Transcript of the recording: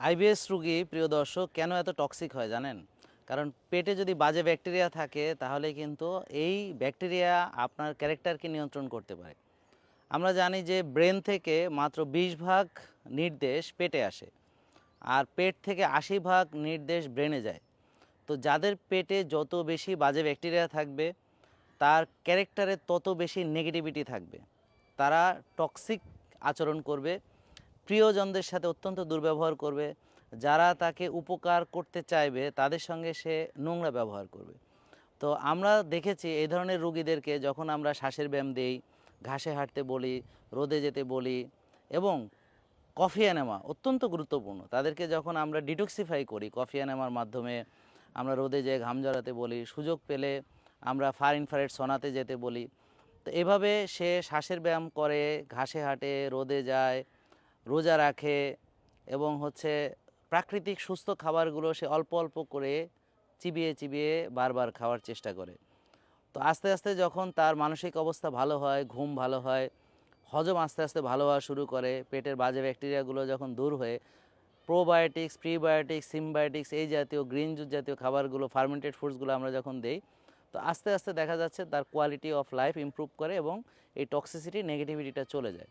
IBS রুগী, প্রিয় দর্শক, কেন এত টক্সিক হয় জানেন? কারণ পেটে যদি বাজে ব্যাকটেরিয়া থাকে, তাহলে কিন্তু এই ব্যাকটেরিয়া আপনার ক্যারেক্টারকে নিয়ন্ত্রণ করতে পারে। আমরা জানি যে ব্রেন থেকে মাত্র বিশ ভাগ নির্দেশ পেটে আসে, আর পেট থেকে আশি ভাগ নির্দেশ ব্রেনে যায়। তো যাদের পেটে যত বেশি বাজে ব্যাকটেরিয়া থাকবে, তার ক্যারেক্টারে তত বেশি নেগেটিভিটি থাকবে। তারা টক্সিক আচরণ করবে প্রিয়জনদের সাথে অত্যন্ত দুর্ব্যবহার করবে। যারা তাকে উপকার করতে চাইবে, তাদের সঙ্গে সে নোংরা ব্যবহার করবে। তো আমরা দেখেছি এই ধরনের রুগীদেরকে যখন আমরা শ্বাসের ব্যায়াম দেই, ঘাসে হাঁটতে বলি, রোদে যেতে বলি এবং কফি অ্যানেমা অত্যন্ত গুরুত্বপূর্ণ। তাদেরকে যখন আমরা ডিটক্সিফাই করি, কফি অ্যানেমার মাধ্যমে আমরা রোদে যেয়ে ঘাম জড়াতে বলি, সুযোগ পেলে আমরা ফার ইনফ্রারেড সোনাতে যেতে বলি। তো এভাবে সে শ্বাসের ব্যায়াম করে, ঘাসে হাঁটে, রোদে যায় রোজা রাখে এবং হচ্ছে প্রাকৃতিক সুস্থ খাবারগুলো সে অল্প অল্প করে চিবিয়ে চিবিয়ে বারবার খাওয়ার চেষ্টা করে। তো আস্তে আস্তে যখন তার মানসিক অবস্থা ভালো হয়, ঘুম ভালো হয়, হজম আস্তে আস্তে ভালো হওয়া শুরু করে, পেটের বাজে ব্যাকটেরিয়াগুলো যখন দূর হয়ে, প্রোবায়োটিক্স, প্রিবায়োটিক্স, সিমবায়োটিক্স এই জাতীয় গ্রিন জুস জাতীয় খাবারগুলো, ফার্মেন্টেড ফুডসগুলো আমরা যখন দেই, তো আস্তে আস্তে দেখা যাচ্ছে তার কোয়ালিটি অফ লাইফ ইমপ্রুভ করে এবং এই টক্সিসিটি নেগেটিভিটিটা চলে যায়।